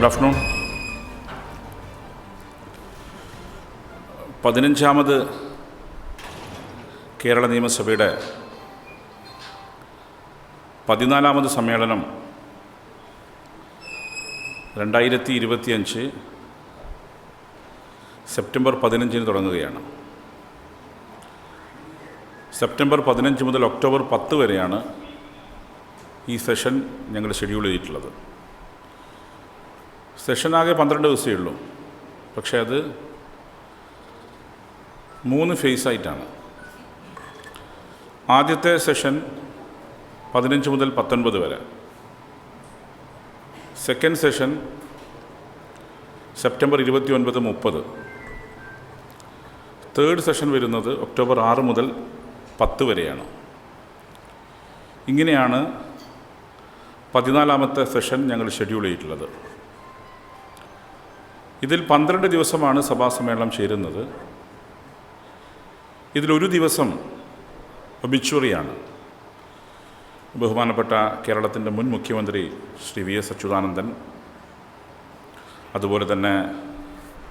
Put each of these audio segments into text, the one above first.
Good afternoon പതിനഞ്ചാമത് Kerala നിയമസഭയുടെ പതിനാലാമത് സമ്മേളനം രണ്ടായിരത്തി ഇരുപത്തിയഞ്ച് സെപ്റ്റംബർ പതിനഞ്ചിന് തുടങ്ങുകയാണ്. സെപ്റ്റംബർ പതിനഞ്ച് മുതൽ ഒക്ടോബർ പത്ത് വരെയാണ് ഈ സെഷൻ ഞങ്ങൾ ഷെഡ്യൂൾ ചെയ്തിട്ടുള്ളത്. സെഷൻ ആകെ പന്ത്രണ്ട് ദിവസമേ ഉള്ളൂ. പക്ഷേ അത് മൂന്ന് ഫേസ് ആയിട്ടാണ്. ആദ്യത്തെ സെഷൻ പതിനഞ്ച് മുതൽ പത്തൊൻപത് വരെ. സെക്കൻഡ് സെഷൻ സെപ്റ്റംബർ ഇരുപത്തി ഒൻപത് മുപ്പത്. തേർഡ് സെഷൻ വരുന്നത് ഒക്ടോബർ ആറ് മുതൽ പത്ത് വരെയാണ്. ഇങ്ങനെയാണ് പതിനാലാമത്തെ സെഷൻ ഞങ്ങൾ ഷെഡ്യൂൾ ചെയ്തിട്ടുള്ളത്. ഇതിൽ പന്ത്രണ്ട് ദിവസമാണ് സഭാസമ്മേളനം ചേരുന്നത്. ഇതിലൊരു ദിവസം ഒബിച്വറിയാണ്. ബഹുമാനപ്പെട്ട കേരളത്തിന്റെ മുൻ മുഖ്യമന്ത്രി ശ്രീ വി എസ് അച്യുതാനന്ദൻ അതുപോലെ തന്നെ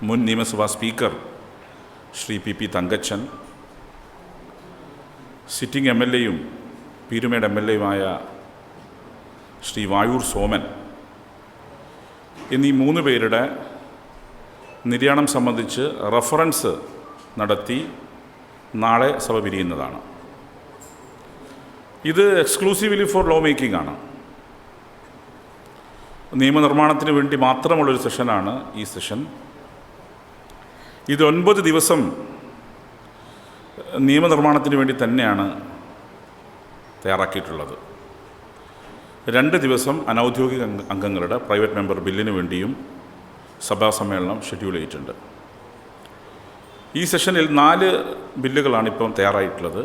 മുൻ നിയമസഭാ speaker Shri P P Thankachan sitting M L എയും പീരുമേട് എം എൽ എയുമായ ശ്രീ വായൂർ സോമൻ എന്നീ മൂന്ന് പേരുടെ നിര്യാണം സംബന്ധിച്ച് റഫറൻസ് നടത്തി നാളെ സഭ പിരിയുന്നതാണ്. ഇത് എക്സ്ക്ലൂസീവ്ലി ഫോർ ലോ മേക്കിംഗ് ആണ് നിയമനിർമ്മാണത്തിന് വേണ്ടി മാത്രമുള്ളൊരു സെഷനാണ് ഈ സെഷൻ. ഇത് ഒൻപത് ദിവസം നിയമനിർമ്മാണത്തിന് വേണ്ടി തന്നെയാണ് തയ്യാറാക്കിയിട്ടുള്ളത്. രണ്ട് ദിവസം അനൗദ്യോഗിക അംഗങ്ങളുടെ പ്രൈവറ്റ് മെമ്പർ ബില്ലിന് വേണ്ടിയും സഭാ സമ്മേളനം ഷെഡ്യൂൾ ചെയ്തിട്ടുണ്ട്. ഈ സെഷനിൽ നാല് ബില്ലുകളാണ് ഇപ്പം തയ്യാറായിട്ടുള്ളത്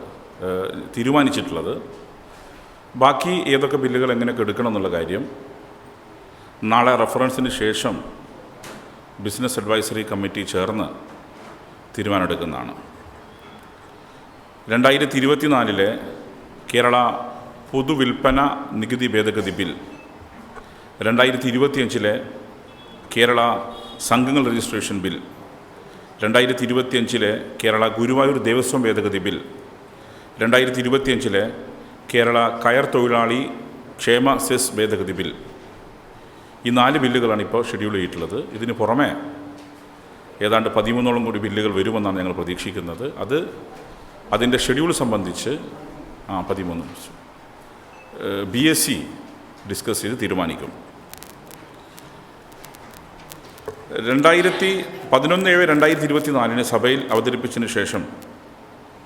തീരുമാനിച്ചിട്ടുള്ളത്. ബാക്കി ഏതൊക്കെ ബില്ലുകൾ എങ്ങനെയൊക്കെ എടുക്കണം എന്നുള്ള കാര്യം നാളെ റെഫറൻസിന് ശേഷം ബിസിനസ് അഡ്വൈസറി കമ്മിറ്റി ചേർന്ന് തീരുമാനമെടുക്കുന്നതാണ്. രണ്ടായിരത്തി ഇരുപത്തിനാലിലെ കേരള പൊതുവിൽപ്പന നികുതി ഭേദഗതി ബിൽ രണ്ടായിരത്തി ഇരുപത്തിയഞ്ചിലെ കേരള സംഘങ്ങൾ രജിസ്ട്രേഷൻ ബിൽ. രണ്ടായിരത്തി ഇരുപത്തിയഞ്ചിലെ കേരള ഗുരുവായൂർ ദേവസ്വം ഭേദഗതി ബിൽ. രണ്ടായിരത്തി ഇരുപത്തിയഞ്ചിലെ കേരള കയർ തൊഴിലാളി ക്ഷേമ സെസ് ഭേദഗതി ബിൽ. ഈ നാല് ബില്ലുകളാണ് ഇപ്പോൾ ഷെഡ്യൂൾ ചെയ്തിട്ടുള്ളത്. ഇതിന് പുറമെ ഏതാണ്ട് പതിമൂന്നോളം കൂടി ബില്ലുകൾ വരുമെന്നാണ് ഞങ്ങൾ പ്രതീക്ഷിക്കുന്നത്. അത് അതിന്റെ ഷെഡ്യൂൾ സംബന്ധിച്ച് ആ പതിമൂന്ന് ബി എസ് സി ഡിസ്കസ് ചെയ്ത് തീരുമാനിക്കും. രണ്ടായിരത്തി പതിനൊന്ന് ഏഴ് രണ്ടായിരത്തി ഇരുപത്തി നാലിന് സഭയിൽ അവതരിപ്പിച്ചതിന് ശേഷം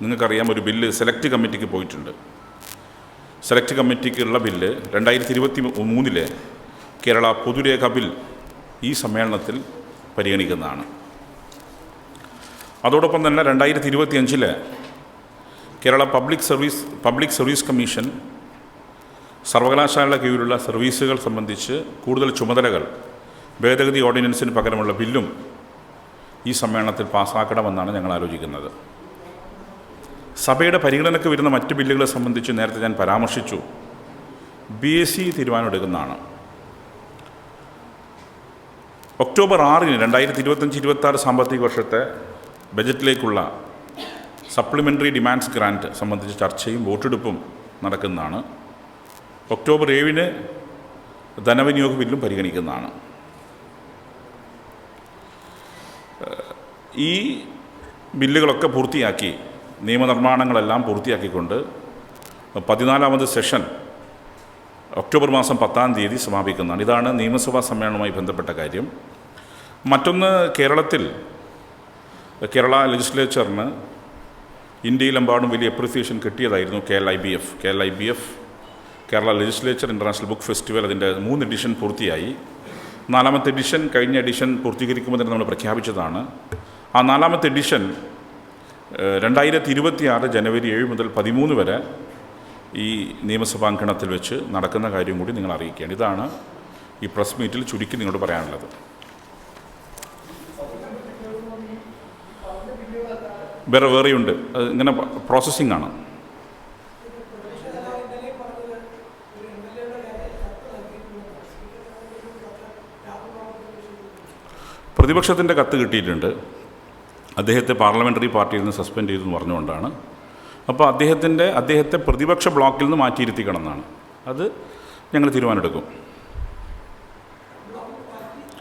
നിങ്ങൾക്കറിയാം ഒരു ബില്ല് സെലക്ട് കമ്മിറ്റിക്ക് പോയിട്ടുണ്ട്. സെലക്ട് കമ്മിറ്റിക്കുള്ള ബില്ല് രണ്ടായിരത്തി ഇരുപത്തി മൂന്നിലെ കേരള പൊതുരേഖ ബിൽ ഈ സമ്മേളനത്തിൽ പരിഗണിക്കുന്നതാണ്. അതോടൊപ്പം തന്നെ രണ്ടായിരത്തി ഇരുപത്തി അഞ്ചിലെ Kerala public service public service commission സർവകലാശാലയുടെ കീഴിലുള്ള സർവീസുകൾ സംബന്ധിച്ച് കൂടുതൽ ചുമതലകൾ ഭേദഗതി ഓർഡിനൻസിന് പകരമുള്ള ബില്ലും ഈ സമ്മേളനത്തിൽ പാസ്സാക്കണമെന്നാണ് ഞങ്ങൾ ആലോചിക്കുന്നത്. സഭയുടെ പരിഗണനയ്ക്ക് വരുന്ന മറ്റ് ബില്ലുകളെ സംബന്ധിച്ച് നേരത്തെ ഞാൻ പരാമർശിച്ചു. ബി എസ് സി തീരുമാനമെടുക്കുന്നതാണ്. ഒക്ടോബർ ആറിന് രണ്ടായിരത്തി ഇരുപത്തഞ്ച് ഇരുപത്തി ആറ് സാമ്പത്തിക വർഷത്തെ ബജറ്റിലേക്കുള്ള സപ്ലിമെന്ററി ഡിമാൻഡ്സ് ഗ്രാന്റ് സംബന്ധിച്ച് ചർച്ചയും വോട്ടെടുപ്പും നടക്കുന്നതാണ്. ഒക്ടോബർ ഏഴിന് ധനവിനിയോഗ ബില്ലും പരിഗണിക്കുന്നതാണ്. ഈ ബില്ലുകളൊക്കെ പൂർത്തിയാക്കി നിയമനിർമ്മാണങ്ങളെല്ലാം പൂർത്തിയാക്കിക്കൊണ്ട് പതിനാലാമത് സെഷൻ ഒക്ടോബർ മാസം പത്താം തീയതി സമാപിക്കുന്നതാണ്. ഇതാണ് നിയമസഭാ സമ്മേളനവുമായി ബന്ധപ്പെട്ട കാര്യം. മറ്റൊന്ന് കേരളത്തിൽ കേരള ലെജിസ്ലേച്ചറിന് ഇന്ത്യയിലെമ്പാടും വലിയ appreciation കിട്ടിയതായിരുന്നു K L I B F. K L I B F Kerala legislature international book festival അതിന്റെ മൂന്ന് എഡിഷൻ പൂർത്തിയായി. നാലാമത്തെ എഡിഷൻ കഴിഞ്ഞ എഡിഷൻ പൂർത്തീകരിക്കുമ്പോൾ തന്നെ നമ്മൾ പ്രഖ്യാപിച്ചതാണ്. ആ നാലാമത്തെ എഡിഷൻ രണ്ടായിരത്തി ഇരുപത്തി ആറ് ജനുവരി ഏഴ് മുതൽ പതിമൂന്ന് വരെ ഈ നിയമസഭാങ്കണത്തിൽ വെച്ച് നടക്കുന്ന കാര്യം കൂടി നിങ്ങൾ അറിയിക്കുകയാണ് ഇതാണ് ഈ പ്രസ് മീറ്റിൽ ചുരുക്കി നിങ്ങളോട് പറയാനുള്ളത്. വേറെ വേറെയുണ്ട്. ഇങ്ങനെ പ്രോസസ്സിംഗ് ആണ്. പ്രതിപക്ഷത്തിന്റെ കത്ത് കിട്ടിയിട്ടുണ്ട്. അദ്ദേഹത്തെ പാർലമെന്ററി പാർട്ടിയിൽ നിന്ന് സസ്പെൻഡ് ചെയ്തു എന്ന് പറഞ്ഞുകൊണ്ടാണ്. അപ്പോൾ അദ്ദേഹത്തിന്റെ അദ്ദേഹത്തെ പ്രതിപക്ഷ ബ്ലോക്കിൽ നിന്ന് മാറ്റിയിരുത്തിക്കണം എന്നാണ്. അത് ഞങ്ങൾ തീരുമാനമെടുക്കും.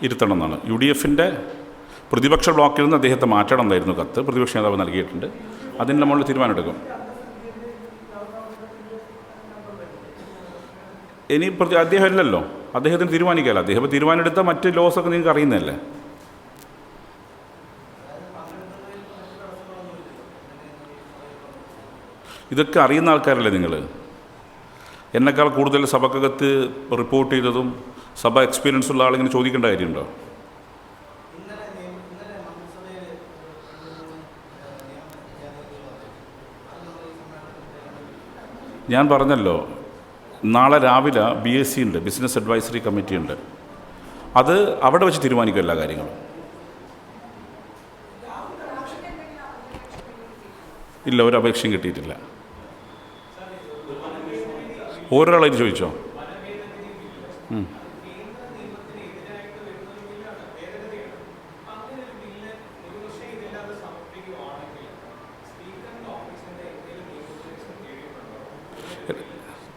ഇരുത്തണം എന്നാണ്. യു ഡി എഫിന്റെ പ്രതിപക്ഷ ബ്ലോക്കിൽ നിന്ന് അദ്ദേഹത്തെ മാറ്റണം എന്നായിരുന്നു കത്ത്. പ്രതിപക്ഷ നേതാവ് നൽകിയിട്ടുണ്ട്. അതിന് നമ്മൾ തീരുമാനമെടുക്കും. ഇനി പ്രതി അദ്ദേഹം ഇല്ലല്ലോ. അദ്ദേഹത്തിന് തീരുമാനിക്കാമല്ലോ. അദ്ദേഹം തീരുമാനമെടുത്ത മറ്റ് ലോസൊക്കെ നിങ്ങൾക്ക് അറിയുന്നതല്ലേ? ഇതൊക്കെ അറിയുന്ന ആൾക്കാരല്ലേ നിങ്ങൾ? എന്നെക്കാൾ കൂടുതൽ സഭക്കകത്ത് റിപ്പോർട്ട് ചെയ്തതും സഭ എക്സ്പീരിയൻസ് ഉള്ള ആളിങ്ങനെ ചോദിക്കേണ്ട കാര്യമുണ്ടോ? ഞാൻ പറഞ്ഞല്ലോ നാളെ രാവിലെ ബി എസ് സി ഉണ്ട് ബിസിനസ് അഡ്വൈസറി കമ്മിറ്റി ഉണ്ട്. അത് അവിടെ വെച്ച് തീരുമാനിക്കും എല്ലാ കാര്യങ്ങളും. ഇല്ല ഒരു അപേക്ഷയും കിട്ടിയിട്ടില്ല. ഓരോരാളായിട്ട് ചോദിച്ചോ.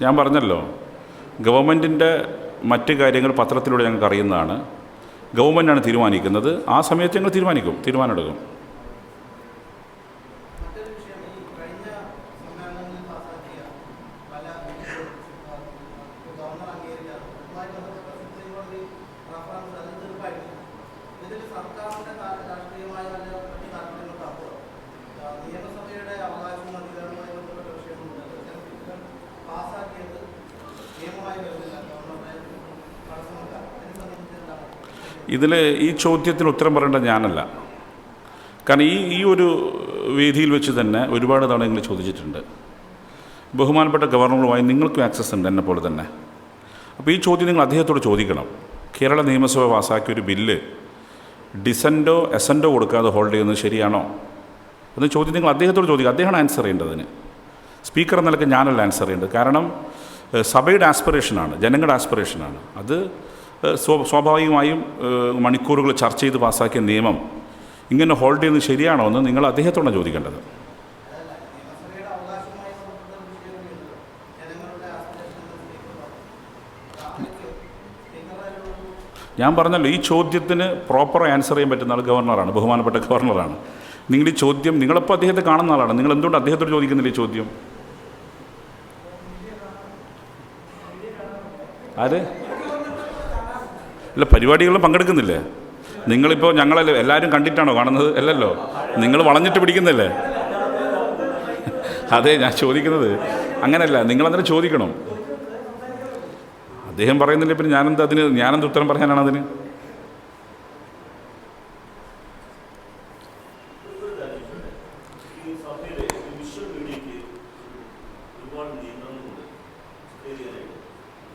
ഞാൻ പറഞ്ഞല്ലോ ഗവൺമെന്റിന്റെ മറ്റ് കാര്യങ്ങൾ പത്രത്തിലൂടെ ഞങ്ങൾക്ക് അറിയുന്നതാണ്. ഗവൺമെന്റാണ് തീരുമാനിക്കുന്നത്. ആ സമയത്ത് ഞങ്ങൾ തീരുമാനിക്കും തീരുമാനമെടുക്കും മറ്റൊരു വിഷയം ഈ കഴിഞ്ഞ സമ്മേളനങ്ങളിൽ പാസാക്കിയ പല ബില്ലുകളും ഗവർണർ അംഗീകരിക്കാറ് അതുമായി ബന്ധപ്പെട്ട സുപ്രീം കോടതി റഫറൻസ് അത് തീർപ്പായിട്ടില്ല ഇതിൽ സർക്കാരിന്റെ താ- രാഷ്ട്രീയമായ വല്ല മറ്റു താല്പര്യങ്ങൾക്ക് അപ്പുറം ആ, നിയമസഭയുടെ അവകാശവും അധികാരവുമായി ബന്ധപ്പെട്ട വിഷയങ്ങളുണ്ട് ചില ബില്ലുകൾ പാസാക്കിയത് നിയമമായി വരുന്നില്ല ഗവർണറുടെ തടസ്സമല്ല അതിനെ സംബന്ധിച്ച് എന്താണ് ഇതിൽ ഈ ചോദ്യത്തിന് ഉത്തരം പറയേണ്ട ഞാനല്ല. കാരണം ഈ ഈ ഒരു വേദിയിൽ വെച്ച് തന്നെ ഒരുപാട് തവണ നിങ്ങൾ ചോദിച്ചിട്ടുണ്ട്. ബഹുമാനപ്പെട്ട ഗവർണറുമായി നിങ്ങൾക്കും ആക്സസ് ഉണ്ട് എന്നെ പോലെ തന്നെ. അപ്പോൾ ഈ ചോദ്യം നിങ്ങൾ അദ്ദേഹത്തോട് ചോദിക്കണം. കേരള നിയമസഭ പാസ്സാക്കിയ ഒരു ബില്ല് ഡിസന്റോ എസന്റോ കൊടുക്കാതെ ഹോൾഡ് ചെയ്യുന്നത് ശരിയാണോ? എന്ന് ചോദ്യം നിങ്ങൾ അദ്ദേഹത്തോട് ചോദിക്കുക. അദ്ദേഹമാണ് ആൻസർ ചെയ്യേണ്ടതിന് സ്പീക്കർ എന്ന നിലയ്ക്ക് ഞാനല്ല ആൻസർ ചെയ്യേണ്ടത്. കാരണം സഭയുടെ ആസ്പിറേഷനാണ് ജനങ്ങളുടെ ആസ്പിറേഷനാണ് അത് സ്വാഭാവികമായും മണിക്കൂറുകൾ ചർച്ച ചെയ്ത് പാസ്സാക്കിയ നിയമം ഇങ്ങനെ ഹോൾഡ് ചെയ്യുന്നത് ശരിയാണോ എന്ന് നിങ്ങൾ അദ്ദേഹത്തോടാണ് ചോദിക്കേണ്ടത്. ഞാൻ പറഞ്ഞല്ലോ ഈ ചോദ്യത്തിന് പ്രോപ്പർ ആൻസർ ചെയ്യാൻ പറ്റുന്ന ആൾ ഗവർണറാണ് ബഹുമാനപ്പെട്ട ഗവർണറാണ്. നിങ്ങൾ ഈ ചോദ്യം നിങ്ങളിപ്പോൾ അദ്ദേഹത്തെ കാണുന്ന ആളാണ്. നിങ്ങൾ എന്തുകൊണ്ട് അദ്ദേഹത്തോട് ചോദിക്കുന്നില്ല ഈ ചോദ്യം? ആര്? അല്ല പരിപാടികളിലും പങ്കെടുക്കുന്നില്ലേ? നിങ്ങളിപ്പോൾ ഞങ്ങളല്ലേ എല്ലാവരും കണ്ടിട്ടാണോ കാണുന്നത്? അല്ലല്ലോ. നിങ്ങൾ വളഞ്ഞിട്ട് പിടിക്കുന്നല്ലേ? അതെ ഞാൻ ചോദിക്കുന്നത് അങ്ങനെയല്ല നിങ്ങളന്നേരം ചോദിക്കണം? അദ്ദേഹം പറയുന്നില്ല പിന്നെ ഞാനെന്താ അതിന് ഞാനെന്ത് ഉത്തരം പറയാനാണ് അതിന് ഈ സഭയിലെ വിഷ്വൽ മീഡിയയ്ക്ക് ഒരുപാട് നിയന്ത്രണങ്ങളുണ്ട് ഏരിയയിലായിട്ട്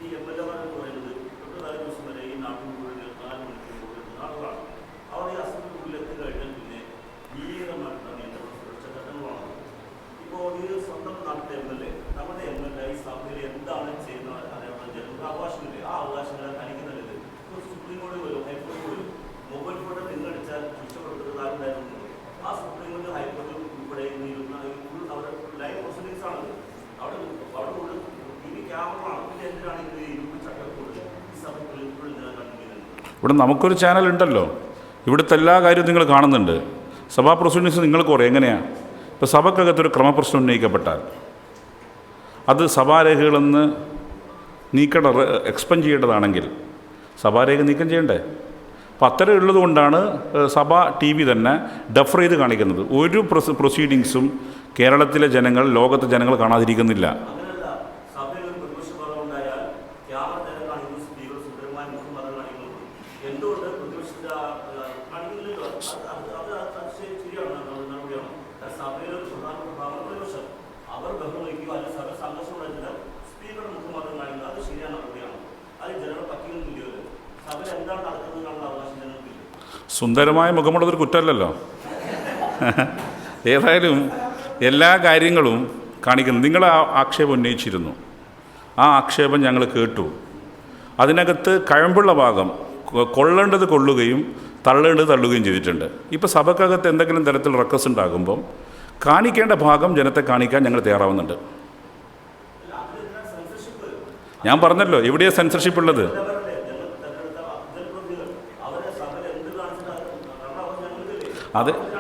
ഈ എം എൽ എമാരെന്ന് പറയുന്നത് തൊട്ട് നാല് ദിവസം വരെ ഈ നാട്ടിൽ മുഴുവൻ നാല് മണിക്കൂർ കൊണ്ടിരുന്ന ആളുകളാണ് അവർ ഈ അസംബ്ലിക്കുള്ളിൽ എത്തിക്കഴിഞ്ഞാൽ പിന്നെ ഭീകരമായിട്ടുള്ള നിയന്ത്രണ സുരക്ഷാ ഘട്ടങ്ങളാണ് ഇപ്പോൾ ഈ സ്വന്തം നാട്ടിലെ എം എൽ എ നമ്മുടെ എം എൽ എ ഈ സഭയിൽ എന്താണ് ചെയ്യുന്നത് അറിയാവുന്ന ജനങ്ങൾക്ക് അവകാശമില്ലേ ആ അവകാശങ്ങളെ കാണിക്കുന്നില്ല ഇപ്പോൾ സുപ്രീം കോടതി വരും ഹൈക്കോടതി വരും മൊബൈൽ ഫോട്ടോ നിന്നടിച്ചാൽ ശിക്ഷ കൊടുക്കുന്നത് ആരുണ്ടായിരുന്നു ആ സുപ്രീം കോടതി ഹൈക്കോടതി ഉൾപ്പെടെ ഇരുന്ന ഫുൾ അവിടെ ലൈവ് പ്രൊസീഡിങ്സ് ആണ് അവിടെ അവിടെ ഉള്ള ടി വി ക്യാമറയാണ് പിന്നെ എന്തിനാണ് ഇത് ഇരുമ്പ് ചട്ടക്കൂട് ഈ സഭയ്ക്കുള്ളിൽ ഫുൾ നിലനിൽക്കുന്നത് ഇവിടെ നമുക്കൊരു ചാനൽ ഉണ്ടല്ലോ ഇവിടുത്തെ എല്ലാ കാര്യവും നിങ്ങൾ കാണുന്നുണ്ട്. സഭാ പ്രൊസീഡിങ്സ് നിങ്ങൾക്ക് കുറേ എങ്ങനെയാണ് ഇപ്പോൾ സഭക്കകത്തൊരു ക്രമപ്രശ്നം ഉന്നയിക്കപ്പെട്ടാൽ. അത് സഭാരേഖകളെന്ന് നീക്കട എക്സ്പെൻഡ് ചെയ്യേണ്ടതാണെങ്കിൽ. സഭാരേഖ നീക്കം ചെയ്യണ്ടേ? അപ്പോൾ അത്തരം ഉള്ളത് കൊണ്ടാണ് സഭ ടി വി തന്നെ ഡെഫർ ചെയ്ത് കാണിക്കുന്നത്. ഒരു പ്രൊസീഡിങ്സും കേരളത്തിലെ ജനങ്ങൾ ലോകത്തെ ജനങ്ങൾ കാണാതിരിക്കുന്നില്ല അങ്ങനെയല്ല സഭയിൽ ഒരു പ്രതിപക്ഷ പദം ഉണ്ടായാൽ ക്യാമറ നേരെ കാണിക്കുന്നു സ്ത്രീകൾ സുന്ദരമായ മുഖം മതം കാണിക്കുന്നു എന്തുകൊണ്ട് പ്രതിപക്ഷത്തിന്റെ ആ, ആ, കാണിക്കുന്നില്ലല്ലോ അത് അത് അത് അത് ശരി- ശരിയാണ് നട- നടപടിയാണ് കാരണം സഭയിലെ ഒരു പ്രധാന പ്രധാന പ്രതിപക്ഷം അവർ ബഹളം വയ്ക്കുക അല്ലെങ്കിൽ സഭ സംഘർഷം ഉണ്ടായിട്ടില്ല സ്പീക്കറുടെ മുഖം മതം കാണിക്കുക അത് ശരിயான നടപടിയാണ് അത് ജനങ്ങളെ പറ്റിയൊന്നുമില്ലല്ലോ സഭയിൽ എന്താണ് നടക്കുന്നത് എന്നുള്ള അവകാശം ജനങ്ങൾക്കില്ല സുന്ദരമായ മുഖമുള്ളതൊരു കുറ്റമല്ലല്ലോ. ഏതായാലും എല്ലാ കാര്യങ്ങളും കാണിക്കുന്നു. നിങ്ങൾ ആ ആക്ഷേപം ഉന്നയിച്ചിരുന്നു. ആ ആക്ഷേപം ഞങ്ങൾ കേട്ടു. അതിനകത്ത് കഴമ്പുള്ള ഭാഗം കൊള്ളേണ്ടത് കൊള്ളുകയും തള്ളേണ്ടത് തള്ളുകയും ചെയ്തിട്ടുണ്ട്. ഇപ്പോൾ സഭക്കകത്ത് എന്തെങ്കിലും തരത്തിൽ റക്കസ് ഉണ്ടാകുമ്പം കാണിക്കേണ്ട ഭാഗം ജനത്തെ കാണിക്കാൻ ഞങ്ങൾ തയ്യാറാവുന്നുണ്ട്. ഞാൻ പറഞ്ഞല്ലോ എവിടെയാണ് സെൻസർഷിപ്പ് ഉള്ളത് അവരല്ലേ ഞങ്ങൾ തെരഞ്ഞെടുത്ത ജനപ്രതിനിധികൾ അവരെ സഭയിൽ എന്ത് കാണിച്ചിട്ടാണ് കാരണം അവർ ഞങ്ങൾക്കില്ലേ അത് അവർക്കാണ് കാണിക്കേണ്ട ഭാഗം കാണിക്കാത്ത ഭാഗം ഇതിലുള്ള ആൾക്കാരെ തന്നെ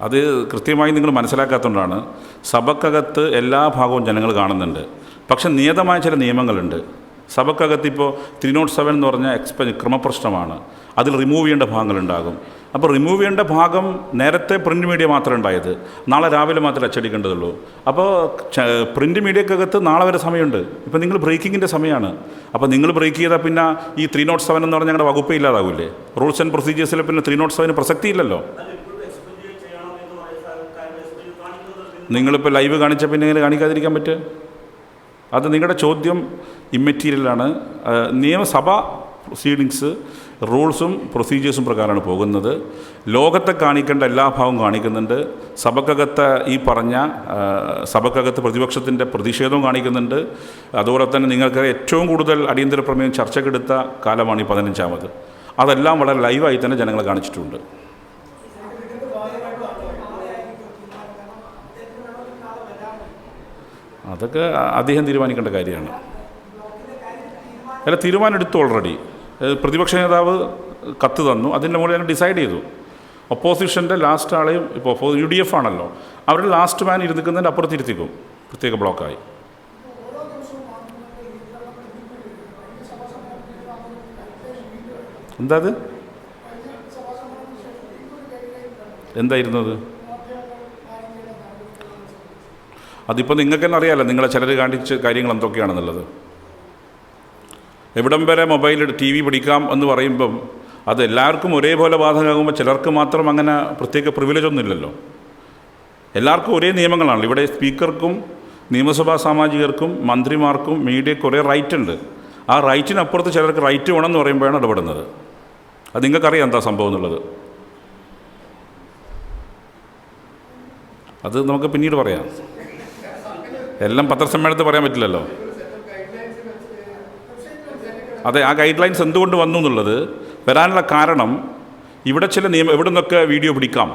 അത് കൃത്യമായി നിങ്ങൾ മനസ്സിലാക്കാത്തതുകൊണ്ടാണ്. സഭക്കകത്ത് എല്ലാ ഭാഗവും ജനങ്ങൾ കാണുന്നുണ്ട്. പക്ഷെ നിയതമായ ചില നിയമങ്ങളുണ്ട്. സഭക്കകത്ത് ഇപ്പോൾ ത്രീ നോട്ട് സെവൻ എന്ന് പറഞ്ഞ എക്സ്പെ ക്രമപ്രശ്നമാണ്. അതിൽ റിമൂവ് ചെയ്യേണ്ട ഭാഗങ്ങളുണ്ടാകും. അപ്പോൾ റിമൂവ് ചെയ്യേണ്ട ഭാഗം നേരത്തെ പ്രിന്റ് മീഡിയ മാത്രമേ ഉണ്ടായത്. നാളെ രാവിലെ മാത്രമേ അച്ചടിക്കേണ്ടതുള്ളൂ അപ്പോൾ പ്രിന്റ് മീഡിയക്കകത്ത് നാളെ വരെ സമയമുണ്ട്. ഇപ്പോൾ നിങ്ങൾ ബ്രേക്കിങ്ങിന്റെ സമയമാണ്. അപ്പോൾ നിങ്ങൾ ബ്രേക്ക് ചെയ്താൽ പിന്നെ ഈ ത്രീ നോട്ട് സെവൻ എന്ന് പറഞ്ഞാൽ ഞങ്ങളുടെ വകുപ്പേ ഇല്ലാതാവില്ലേ? റൂൾസ് ആൻഡ് പ്രൊസീജിയേഴ്സിൽ പിന്നെ ത്രീ നോട്ട് സെവന് പ്രസക്തിയില്ലല്ലോ. നിങ്ങളിപ്പോൾ ലൈവ് കാണിച്ച പിന്നെ എങ്ങനെ കാണിക്കാതിരിക്കാൻ പറ്റുക? അത് നിങ്ങളുടെ ചോദ്യം ഇമ്മെറ്റീരിയലാണ് നിയമസഭ പ്രൊസീഡിങ്സ് റൂൾസും പ്രൊസീജിയേഴ്സും പ്രകാരമാണ് പോകുന്നത്. ലോകത്തെ കാണിക്കേണ്ട എല്ലാ ഭാവവും കാണിക്കുന്നുണ്ട്. സഭക്കകത്ത് ഈ പറഞ്ഞ സഭക്കകത്ത് പ്രതിപക്ഷത്തിന്റെ പ്രതിഷേധവും കാണിക്കുന്നുണ്ട്. അതുപോലെ തന്നെ നിങ്ങൾക്ക് ഏറ്റവും കൂടുതൽ അടിയന്തര പ്രമേയം ചർച്ചക്കെടുത്ത കാലമാണ് ഈ പതിനഞ്ചാമത്. അതെല്ലാം വളരെ ലൈവായി തന്നെ ജനങ്ങളെ കാണിച്ചിട്ടുണ്ട്. അതൊക്കെ അദ്ദേഹം തീരുമാനിക്കേണ്ട കാര്യമാണ്. അല്ല തീരുമാനം എടുത്തു ഓൾറെഡി പ്രതിപക്ഷ നേതാവ് കത്ത് തന്നു അതിന്റെ മുകളിൽ ഞാൻ ഡിസൈഡ് ചെയ്തു. ഒപ്പോസിഷന്റെ ലാസ്റ്റ് ആളെയും ഇപ്പോൾ യു ഡി എഫ് ആണല്ലോ അവരുടെ ലാസ്റ്റ് മാൻ ഇരുന്നിക്കുന്നതിന്റെ അപ്പുറത്ത് ഇരുത്തിക്കും പ്രത്യേക ബ്ലോക്കായി. എന്താ അത്? എന്തായിരുന്നത്? അതിപ്പോൾ നിങ്ങൾക്ക് തന്നെ അറിയാമല്ലോ നിങ്ങളെ ചിലർ കാണിച്ച് കാര്യങ്ങൾ എന്തൊക്കെയാണെന്നുള്ളത് എവിടം വരെ മൊബൈൽ ടി വി പിടിക്കാം എന്ന് പറയുമ്പം അത് എല്ലാവർക്കും ഒരേപോലെ ബാധകമാകുമ്പോൾ ചിലർക്ക് മാത്രം അങ്ങനെ പ്രത്യേക പ്രിവിലേജ് ഒന്നുമില്ലല്ലോ എല്ലാവർക്കും ഒരേ നിയമങ്ങളാണല്ലോ. ഇവിടെ സ്പീക്കർക്കും നിയമസഭാ സാമാജികർക്കും മന്ത്രിമാർക്കും മീഡിയയ്ക്ക് ഒരേ റൈറ്റ് ഉണ്ട്. ആ റൈറ്റിനപ്പുറത്ത് ചിലർക്ക് റൈറ്റ് വേണം എന്ന് പറയുമ്പോഴാണ് ഇടപെടുന്നത്. അത് നിങ്ങൾക്കറിയാം എന്താ സംഭവം എന്നുള്ളത്. അത് നമുക്ക് പിന്നീട് പറയാം. എല്ലാം പത്രസമ്മേളനത്തിൽ പറയാൻ പറ്റില്ലല്ലോ. അതെ ആ ഗൈഡ് ലൈൻസ് എന്തുകൊണ്ട് വന്നു എന്നുള്ളത് വരാനുള്ള കാരണം ഇവിടെ ചില നിയമം എവിടെ നിന്നൊക്കെ വീഡിയോ പിടിക്കാം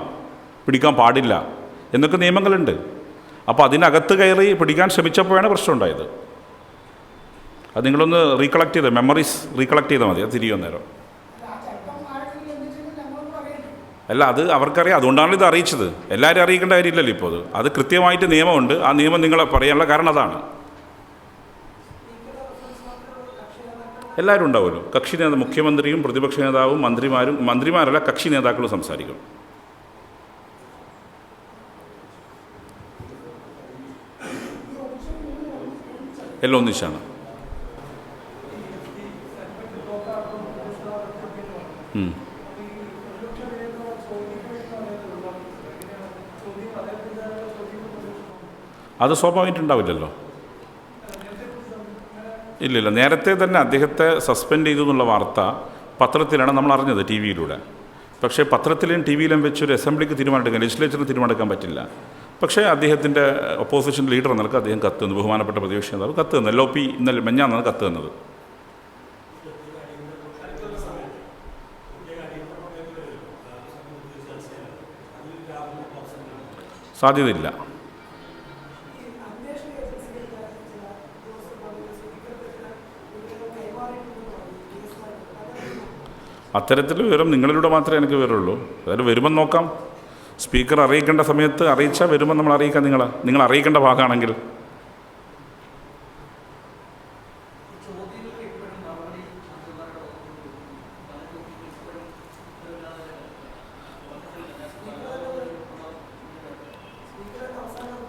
പിടിക്കാൻ പാടില്ല എന്നൊക്കെ നിയമങ്ങളുണ്ട്. അപ്പോൾ അതിനകത്ത് കയറി പിടിക്കാൻ ശ്രമിച്ചപ്പോഴാണ് പ്രശ്നം ഉണ്ടായത് അത് നിങ്ങളൊന്ന് റീകളക്ട് ചെയ്ത് മെമ്മറീസ് റീകളക്ട് ചെയ്താൽ മതി അത് തിരികെ നേരം അല്ല അത് അവർക്കറിയാം അതുകൊണ്ടാണ് ഇത് അറിയിച്ചത്. എല്ലാവരും അറിയിക്കേണ്ട കാര്യമില്ലല്ലോ ഇപ്പോൾ അത്. അത് കൃത്യമായിട്ട് നിയമമുണ്ട്. ആ നിയമം നിങ്ങളെ പറയാനുള്ള കാരണം അതാണ്. എല്ലാവരും ഉണ്ടാവുമല്ലോ. കക്ഷി നേതാവ് മുഖ്യമന്ത്രിയും പ്രതിപക്ഷ നേതാവും മന്ത്രിമാരും മന്ത്രിമാരല്ല കക്ഷി നേതാക്കളും സംസാരിക്കും. എല്ലാം ഒന്നിച്ചാണ്. അത് സ്വാഭാവികമായിട്ടുണ്ടാവില്ലല്ലോ. ഇല്ലില്ല. നേരത്തെ തന്നെ അദ്ദേഹത്തെ സസ്പെൻഡ് ചെയ്തു എന്നുള്ള വാർത്ത പത്രത്തിലാണ് നമ്മൾ അറിഞ്ഞത് ടി വിയിലൂടെ. പക്ഷേ പത്രത്തിലും ടി വിയിലും വെച്ചൊരു അസംബ്ലിക്ക് തീരുമാനമെടുക്കാൻ ലെജിസ്ലേച്ചറിന് തീരുമാനമെടുക്കാൻ പറ്റില്ല. പക്ഷേ അദ്ദേഹത്തിന്റെ ഒപ്പോസിഷൻ ലീഡർ എന്നൊക്കെ അദ്ദേഹം കത്ത് തന്നു ബഹുമാനപ്പെട്ട പ്രതിപക്ഷ നേതാവ് കത്ത് തന്നു ഒ പി ഇന്നലെ മെഞ്ഞാന്നാണ് കത്ത് തന്നത് സാധ്യതയില്ല. അത്തരത്തിൽ വിവരം നിങ്ങളിലൂടെ മാത്രമേ എനിക്ക് വിവരമുള്ളൂ. അതായത് വരുമ്പം നോക്കാം. സ്പീക്കർ അറിയിക്കേണ്ട സമയത്ത് അറിയിച്ചാൽ വരുമ്പോൾ നമ്മൾ അറിയിക്കാം നിങ്ങളെ. നിങ്ങൾ അറിയിക്കേണ്ട ഭാഗമാണെങ്കിൽ.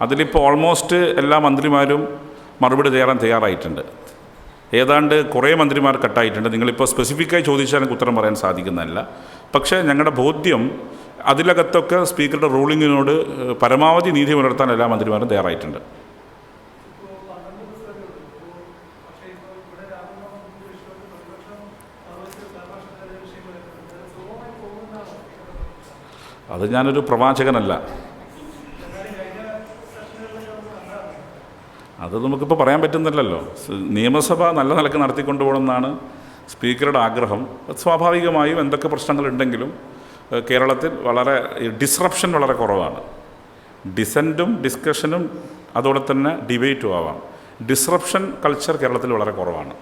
അതിലിപ്പോൾ ഓൾമോസ്റ്റ് എല്ലാ മന്ത്രിമാരും മറുപടി തയ്യാറാൻ തയ്യാറായിട്ടുണ്ട്. ഏതാണ്ട് കുറേ മന്ത്രിമാർ കട്ടായിട്ടുണ്ട്. നിങ്ങളിപ്പോൾ സ്പെസിഫിക്കായി ചോദിച്ചാൽ എനിക്ക് ഉത്തരം പറയാൻ സാധിക്കുന്നതല്ല. പക്ഷേ ഞങ്ങളുടെ ബോധ്യം അതിലകത്തൊക്കെ സ്പീക്കറുടെ റൂളിങ്ങിനോട് പരമാവധി നീതി പുലർത്താൻ എല്ലാ മന്ത്രിമാരും തയ്യാറായിട്ടുണ്ട്. അത് ഞാനൊരു പ്രവാചകനല്ല. അത് നമുക്കിപ്പോൾ പറയാൻ പറ്റുന്നില്ലല്ലോ. നിയമസഭ നല്ല നിലയ്ക്ക് നടത്തിക്കൊണ്ടു പോകണമെന്നാണ് സ്പീക്കറുടെ ആഗ്രഹം. സ്വാഭാവികമായും എന്തൊക്കെ പ്രശ്നങ്ങളുണ്ടെങ്കിലും കേരളത്തിൽ വളരെ ഡിസ്റപ്ഷൻ വളരെ കുറവാണ്. ഡിസന്റും ഡിസ്കഷനും അതോടെ തന്നെ ഡിബേറ്റും ആവാം. ഡിസ്റപ്ഷൻ കൾച്ചർ കേരളത്തിൽ വളരെ കുറവാണ്.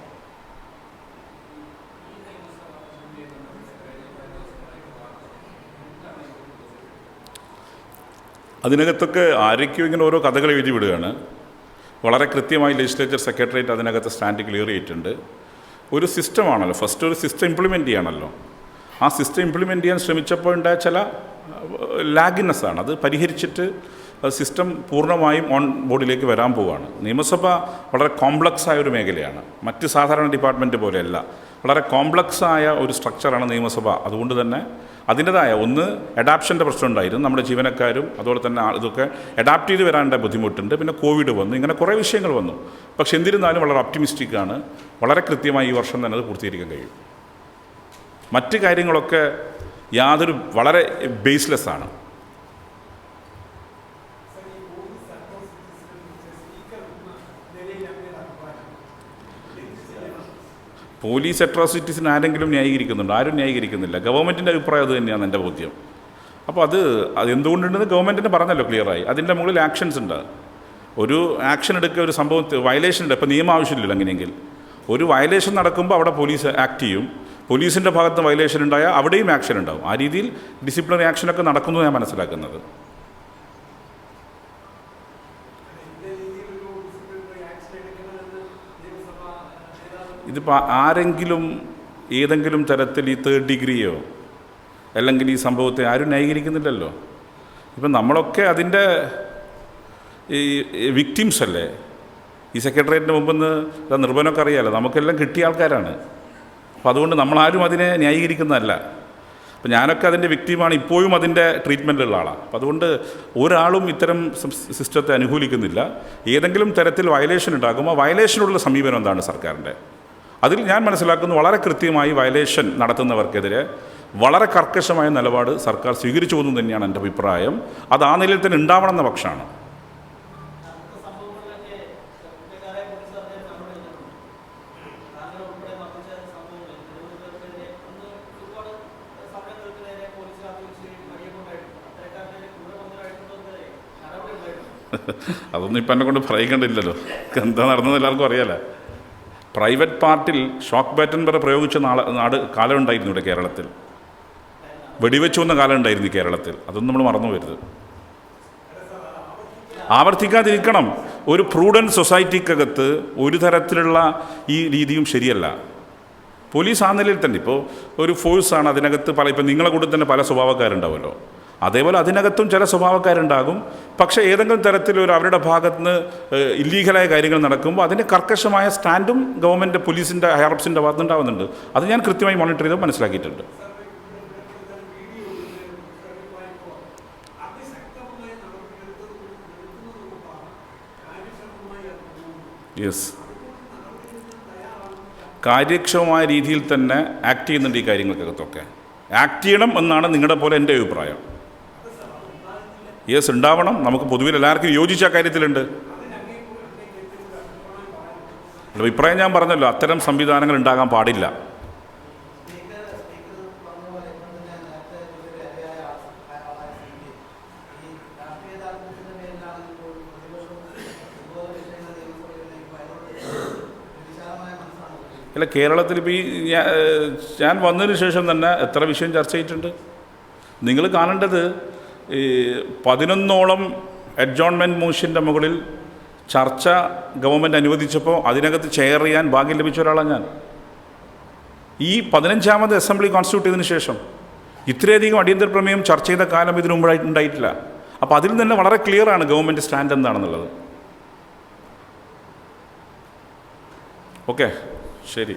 അതിനകത്തൊക്കെ ആരൊക്കെയോ ഇങ്ങനെ ഓരോ കഥകൾ എഴുതി വിടുകയാണ്. വളരെ കൃത്യമായി ലെജിസ്ലേച്ചർ സെക്രട്ടേറിയറ്റ് അതിനകത്ത് സ്റ്റാൻഡ് ക്ലിയർ ചെയ്തിട്ടുണ്ട്. ഒരു സിസ്റ്റമാണല്ലോ ഫസ്റ്റ് ഒരു സിസ്റ്റം ഇംപ്ലിമെന്റ് ചെയ്യണമല്ലോ ആ സിസ്റ്റം ഇംപ്ലിമെന്റ് ചെയ്യാൻ ശ്രമിച്ചപ്പോൾ ഉണ്ടായ ചില ലാഗിനെസ് ആണ്. അത് പരിഹരിച്ചിട്ട് സിസ്റ്റം പൂർണമായും ഓൺ ബോർഡിലേക്ക് വരാൻ പോവുകയാണ് നിയമസഭ വളരെ കോംപ്ലക്സ് ആയ ഒരു മേഖലയാണ്. മറ്റ് സാധാരണ ഡിപ്പാർട്ട്മെന്റ് പോലെയല്ല. വളരെ കോംപ്ലക്സ് ആയ ഒരു സ്ട്രക്ചറാണ് നിയമസഭ. അതുകൊണ്ട് തന്നെ അതിന്റെതായ ഒന്ന് അഡാപ്ഷന്റെ പ്രശ്നം ഉണ്ടായിരുന്നു. നമ്മുടെ ജീവനക്കാരും അതുപോലെ തന്നെ ഇതൊക്കെ അഡാപ്റ്റ് ചെയ്ത് വരാനുള്ള ബുദ്ധിമുട്ടുണ്ട്. പിന്നെ കോവിഡ് വന്നു. ഇങ്ങനെ കുറേ വിഷയങ്ങൾ വന്നു. പക്ഷെ എന്തിരുന്നാലും വളരെ ഒപ്റ്റിമിസ്റ്റിക് ആണ്. വളരെ കൃത്യമായി ഈ വർഷം തന്നെ അത് പൂർത്തീകരിക്കാൻ കഴിയും. മറ്റ് കാര്യങ്ങളൊക്കെ യാതൊരു വളരെ ബേസ്ലെസ് ആണ്. പോലീസ് അട്രോസിറ്റീസിന് ആരെങ്കിലും ന്യായീകരിക്കുന്നുണ്ടോ? ആരും ന്യായീകരിക്കുന്നില്ല. ഗവൺമെന്റിന്റെ അഭിപ്രായം അത് തന്നെയാണ് എന്റെ ബോധ്യം. അപ്പോൾ അത് അത് എന്തുകൊണ്ടുണ്ടെന്ന് ഗവൺമെന്റിന് പറഞ്ഞല്ലോ ക്ലിയറായി അതിന്റെ മുകളിൽ ആക്ഷൻസ് ഉണ്ട്. ഒരു ആക്ഷൻ എടുക്കുക ഒരു സംഭവം വയലേഷൻ ഉണ്ട്. ഇപ്പോൾ നിയമം ആവശ്യമില്ലല്ലോ അങ്ങനെയെങ്കിൽ. ഒരു വയലേഷൻ നടക്കുമ്പോൾ അവിടെ പോലീസ് ആക്ട് ചെയ്യും. പോലീസിന്റെ ഭാഗത്ത് വയലേഷൻ ഉണ്ടായാൽ അവിടെയും ആക്ഷൻ ഉണ്ടാവും. ആ രീതിയിൽ ഡിസിപ്ലിനറി ആക്ഷനൊക്കെ നടക്കുന്നു ഞാൻ മനസ്സിലാക്കുന്നത്. ഇതിപ്പോൾ ആരെങ്കിലും ഏതെങ്കിലും തരത്തിൽ ഈ തേർഡ് ഡിഗ്രിയോ അല്ലെങ്കിൽ ഈ സംഭവത്തെ ആരും ന്യായീകരിക്കുന്നില്ലല്ലോ. ഇപ്പം നമ്മളൊക്കെ അതിന്റെ ഈ വിക്ടിംസ് അല്ലേ? ഈ സെക്രട്ടേറിയറ്റിന് മുമ്പെന്ന് നിർബന്ധമൊക്കെ അറിയാമല്ലോ നമുക്കെല്ലാം കിട്ടിയ ആൾക്കാരാണ്. അപ്പോൾ അതുകൊണ്ട് നമ്മളാരും അതിനെ ന്യായീകരിക്കുന്നതല്ല. അപ്പം ഞാനൊക്കെ അതിന്റെ വ്യക്തിയുമാണ് ഇപ്പോഴും അതിന്റെ ട്രീറ്റ്മെന്റിലുള്ള ആളാണ് അപ്പം അതുകൊണ്ട് ഒരാളും ഇത്തരം സിസ്റ്റത്തെ അനുകൂലിക്കുന്നില്ല. ഏതെങ്കിലും തരത്തിൽ വയലേഷൻ ഉണ്ടാകുമ്പോൾ വയലേഷനുള്ള സമീപനം എന്താണ് സർക്കാരിന്റെ അതിൽ ഞാൻ മനസ്സിലാക്കുന്നു വളരെ കൃത്യമായി വയലേഷൻ നടത്തുന്നവർക്കെതിരെ വളരെ കർക്കശമായ നിലപാട് സർക്കാർ സ്വീകരിച്ചു പോകുന്നു തന്നെയാണ് എന്റെ അഭിപ്രായം. അത് ആ നിലയിൽ തന്നെ ഉണ്ടാവണമെന്ന പക്ഷമാണ്. അതൊന്നും ഇപ്പം എന്നെ കൊണ്ട് പറയിക്കണ്ടില്ലല്ലോ. എന്താ നടന്നത് എല്ലാവർക്കും അറിയാലോ. പ്രൈവറ്റ് പാർട്ടിൽ ഷോക്ക് ബാറ്റൻ വരെ പ്രയോഗിച്ച നാളെ നാട് കാലം ഉണ്ടായിരുന്നു ഇവിടെ കേരളത്തിൽ. വെടിവെച്ചു വന്ന കാലം ഉണ്ടായിരുന്നു കേരളത്തിൽ. അതൊന്നും നമ്മൾ മറന്നു വരുത് ആവർത്തിക്കാതിരിക്കണം. ഒരു പ്രൂഡന്റ് സൊസൈറ്റിക്കകത്ത് ഒരു തരത്തിലുള്ള ഈ രീതിയും ശരിയല്ല. പോലീസ് ആ നിലയിൽ തന്നെ. ഇപ്പോൾ ഒരു ഫോഴ്സാണ് അതിനകത്ത് പല ഇപ്പം നിങ്ങളെ കൂടെ തന്നെ പല സ്വഭാവക്കാരുണ്ടാവുമല്ലോ. അതേപോലെ അതിനകത്തും ചില സ്വഭാവക്കാരുണ്ടാകും. പക്ഷേ ഏതെങ്കിലും തരത്തിൽ ഒരു അവരുടെ ഭാഗത്ത് നിന്ന് ഇല്ലീഗലായ കാര്യങ്ങൾ നടക്കുമ്പോൾ അതിന്റെ കർക്കശമായ സ്റ്റാൻഡും ഗവൺമെന്റ് പോലീസിന്റെ ഹയർപ്സിന്റെ ഉണ്ടാകുന്നുണ്ട് അത് ഞാൻ കൃത്യമായി മോണിറ്റർ ചെയ്ത് മനസ്സിലാക്കിയിട്ടുണ്ട്. യെസ്. കാര്യക്ഷമമായ രീതിയിൽ തന്നെ ആക്ട് ചെയ്യുന്നുണ്ട് ഈ കാര്യങ്ങൾക്കകത്തൊക്കെ. ആക്ട് ചെയ്യണം എന്നാണ് നിങ്ങളുടെ പോലെ എന്റെ അഭിപ്രായം. യെസ് ഉണ്ടാവണം. നമുക്ക് പൊതുവിൽ എല്ലാവർക്കും യോജിച്ച കാര്യത്തിലുണ്ട്. അഭിപ്രായം ഞാൻ പറഞ്ഞല്ലോ അത്തരം സംവിധാനങ്ങൾ ഉണ്ടാകാൻ പാടില്ല. അല്ല കേരളത്തിൽ ഇപ്പോൾ ഈ ഞാൻ വന്നതിന് ശേഷം തന്നെ എത്ര വിഷയം ചർച്ച ചെയ്തിട്ടുണ്ട്? നിങ്ങൾ കാണേണ്ടത് ഈ പതിനൊന്നോളം അഡ്ജോൺമെന്റ് മോഷന്റെ മുകളിൽ ചർച്ച ഗവൺമെന്റ് അനുവദിച്ചപ്പോൾ അതിനകത്ത് ചെയർ ചെയ്യാൻ ഭാഗ്യം ലഭിച്ച ഒരാളാണ് ഞാൻ. ഈ പതിനഞ്ചാമത് അസംബ്ലി കോൺസ്റ്റിറ്റ്യൂട്ട് ചെയ്തതിന് ശേഷം ഇത്രയധികം അടിയന്തര പ്രമേയം ചർച്ച ചെയ്ത കാലം ഇതിനു മുമ്പായിട്ട് ഉണ്ടായിട്ടില്ല. അപ്പോൾ അതിൽ തന്നെ വളരെ ക്ലിയറാണ് ഗവൺമെന്റ് സ്റ്റാൻഡ് എന്താണെന്നുള്ളത്. ഓക്കെ ശരി.